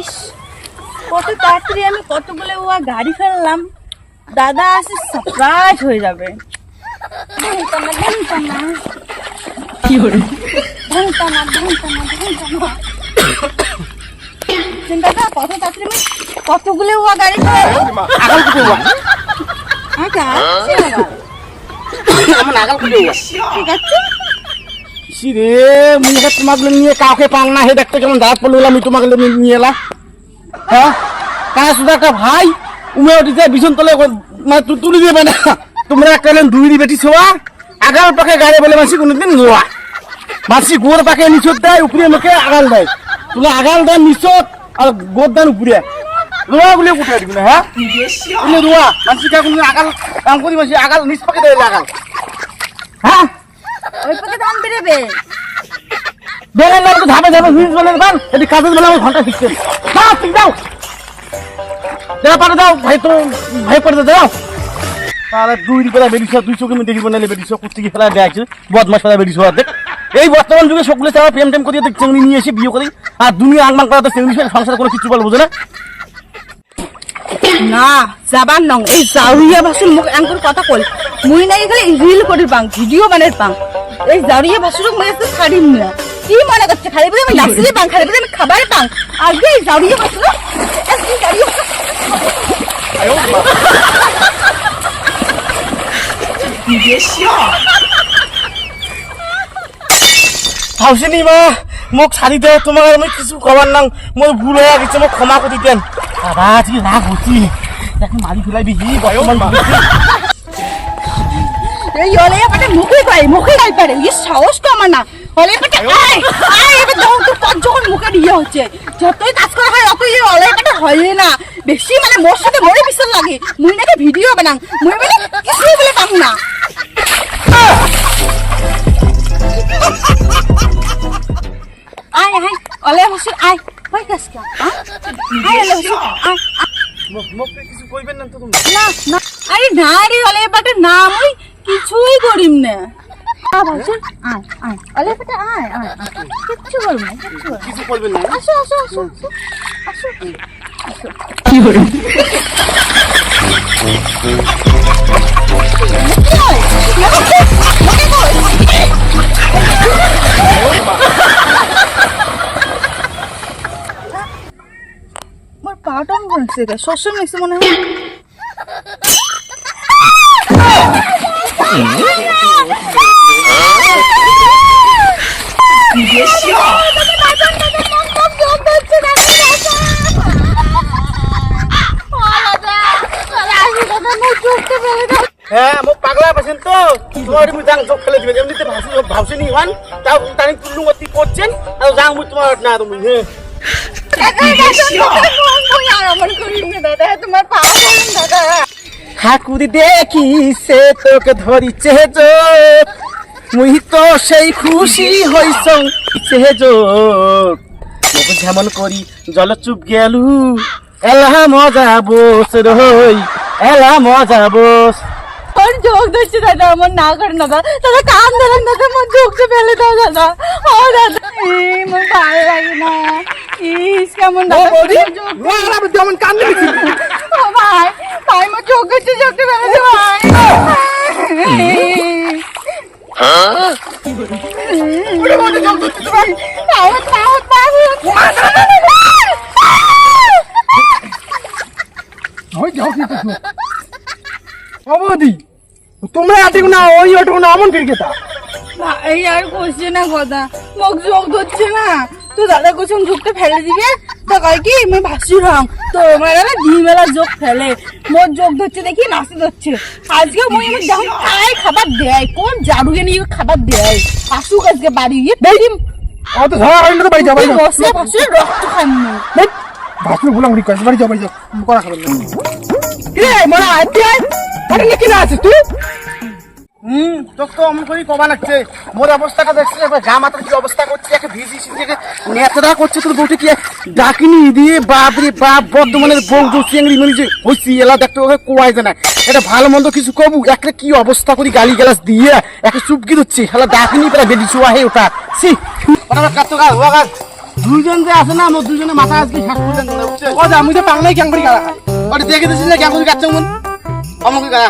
ইস কত তাড়াতাড়ি আমি কতগুলো ও গাড়ি ফেললাম। দাদা আসে সারপ্রাইজ হয়ে যাবে। কতগুলো গাড়ি আমার ঠিক আছে? সি রে মুই তোমাকে নিয়ে কাউকে পাং না হে দেখতে কেমন দাঁত পড়ল আমি তোমাকে নিয়ে- নিয়ে এলা হ্যাঁ? কাজ শুধু একটা ভাই উমে উঠিছে বিছন তলে মানে তুলি দেবে না। তোমরা একটা দুই বেটি ছোয়া আগাল পাকে গাড়ি বলে মাসি কোনোদিন নোয়া। মাসি গোর পাকে নিচত দেয় উপরে মুখে আগাল দেয়। তুমি আগাল দেয় নিচত আর গোর দেন উপরে। রোয়া বলে উঠে দিবি না হ্যাঁ? রোয়া মাসি কা কোনোদিন আগাল কাম করি মাসি আগাল নিচ পাকে দেয় আগাল। হ্যাঁ? ওই পথে ধান বেরোবে। বেলেন না ধাপে ধাপে হুইজ বলে দেন এটি কাজের বেলা ঘণ্টা শিখছেন দাও দাও দেওয়া পারে দাও ভাই তো ভাই করে দাও দুই বেলা বেরিয়েছ দুই চোখে আমি দেখিব নাহলে বেরিয়েছ ফেলা দেখাচ্ছে বদমাস ফেলা বেরিয়েছ এই বর্তমান যুগে সকলে চাওয়া প্রেম টেম করিয়ে চেংড়ি নিয়ে এসে বিয়ে করি আর দুনিয়া আংমাং করা তো চেংড়ি সংসার করে না। না যাবার নং এই জাউরিয়া ভাষার মুখ এঙ্কর কথা কল মুই নাই খালি রিল করি পাং ভিডিও বানাই পাং। এই জাউরিয়া ভাষার মুই একটু ছাড়িম না কি মনে করছে? খালি বলে আমি নাচলে পাং খালি বলে আমি খাবার পাং। আগে এই জাউরিয়া ভাষা একটু জাউরিয়া হাউসিনি মা মোক ছাড়ি দে তোমার আমি কিছু কবার নাম মোর ভুল হয়ে গেছে মোক ক্ষমা বাবা রাগ হচ্ছি তাকে মারি ফেলাইবি কি বর্তমান হলে পাটে মুখে গাই মুখে গাই পারে এই সাহস কমা না হলে আয় আয় এবার দাও তো মুখে ইয়ে হচ্ছে যতই কাজ করা হয় অতই হলে পাটে হয় না বেশি মানে মোর সাথে মরে বিশাল লাগে মুই নাকি ভিডিও বানাং মুই বলে কিছু বলে না আয় আয় অলে বসে আয় কই কাজ কা আয় অলে বসে আয় আয়। মোক মোক কিছু কইবেন না তো তুমি না না আরে না রে অলে পাটে না মুই কিছুই করিম না আ ভাই আয় আয় অলে পাটে আয় আয় আয়। কিচ্ছু বলব না কিচ্ছু বলব না। কিছু কইবেন না আসো আসো আসো আসো আসো কি? মুখে কই? মুখে কই? মোর পাটন বলছে শস্য মিক্স মনে হয় হ্যাঁ মোক পাগলা পাছেন তো। তোমার তুমি যাং চোখ ফেলে দিবে। এমনিতে ভাবছি ভাবছি নি হন তাও তানি কুল্লু মতি করছেন, আর যাং মুই তোমার না তুমি হ্যাঁ। তোমার পা দাদা। ঠাকুর দেখি সে তোকে ধরিছে যোগ মুই তো সেই খুশি হইছ সে মোক যেমন করি জল চুপ গেলু। এলা মজা বস রই এলা মজা বস। ওর যোগ ধরছে দাদা? আমার না করে না দাদা দাদা কান ধরেন দাদা আমার যোগকে ফেলে দাও দাদা। ও দাদা। আমার ভালো লাগে না। ইস কেমন দাদা? যেমন কান্দে ভাই হচ্ছে তাও তাও ওই যাও অবধি তোমরা আটিক না ওই অটুকু না অমন ক্রিকেটা ভাই আর করছে না কথা মোক যোগ ধরছে না তো দাদা কুসুম যোগটা ফেলে দিবে তো কয় কি? আমি ভাসি রং তো আমার না মেলা যোগ ফেলে। মোর যোগ ধরছে দেখি নাচি ধরছে আজকে মই আমি যখন খাই খাবার দেয় কোন জারুকে নিয়ে খাবার দেয় আসুক আজকে বাড়ি গিয়ে বেরিম ও তো ধরা হয় না বাড়ি বাড়ি যাও বসে বসে রক্ত খাইনি ভাসুর ভুলাম উড়ি বাড়ি যাও বাড়ি যাও করা খাবেন না রে আইতে আই আরে কি না আছে তুই হুম তোর তো অমন করেই কবা লাগছে। মোর অবস্থাটা দেখছিস গা মাথার কি অবস্থা করছে একে ভিজি সিজে নেতরা করছে তোর বউটি কি ডাকিনি দিয়ে বাপ রে বাপ বর্ধমানের বউ তো চিংড়ি হইছি এলা দেখতে ওকে কোয়াই না এটা ভালো মন্দ কিছু কবু? একটা কি অবস্থা করি গালি গালাস দিয়ে? একে চুপকি দিচ্ছি শালা ডাকিনি পেলা বেদি চুয়া হে ওটা সি ওটা তো দুইজন যে আছে না আমার দুইজনে মাথা আজকে করলেন ও মুই তো পাংলাই ক্যাং করি গালা ওটা দেখে দিছিস না কেমন কাটছে মন? আমাকে গায়া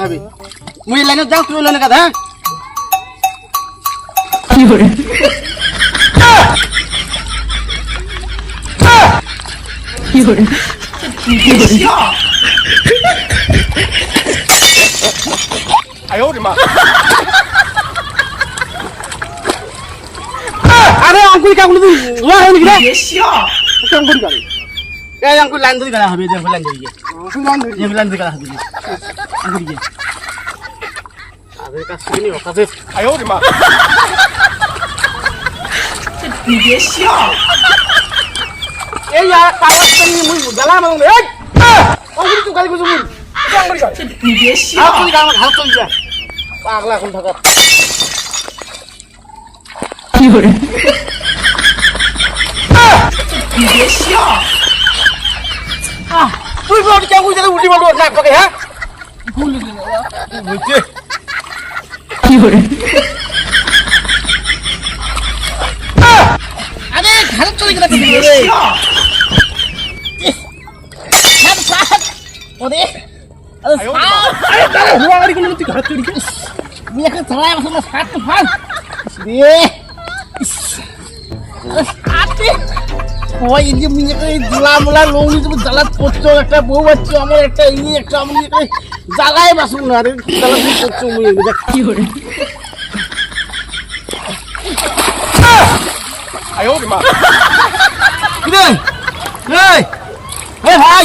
খাবি মুই লাইনে যাও তুই লাইনে কাট হ্যাঁ আরে আঙ্কুল কাকুলি তুই লোয়া হয়নি কি রে ক্যাং করি গালা এই আঙ্কুল লাইন ধরে গায়া খাবি দেখো লাইন ধরে এই লাইন ধরে গায়া খাবি আঙ্কুল গিয়ে আরে কাজ এই আর কাগজ পেন মুই গালা মারুন এই তুই গালি মুই ক্যাং করি গালা তুই আমার হাত তুই যা পাগলা এখন থাকা তুই বড় করি উল্টি বলব না পাকে হ্যাঁ বুঝছে আরে ঘাড় চলে গেল ওরে। আরে হুয়া গাড়ি কোন তুই ঘর চুরি তুই একটা চালাই আসলে সাত তো ফাল। রে আতে ওই যে মিয়ে করে দুলা মুলা লৌনি তুমি জ্বালাত করছ একটা বউ বাচ্চা আমার একটা এই একটা আমি একটা জ্বালাই বাসুন। না রে জ্বালাত করছ মুই দেখ। কি করে? রে রে ভাই!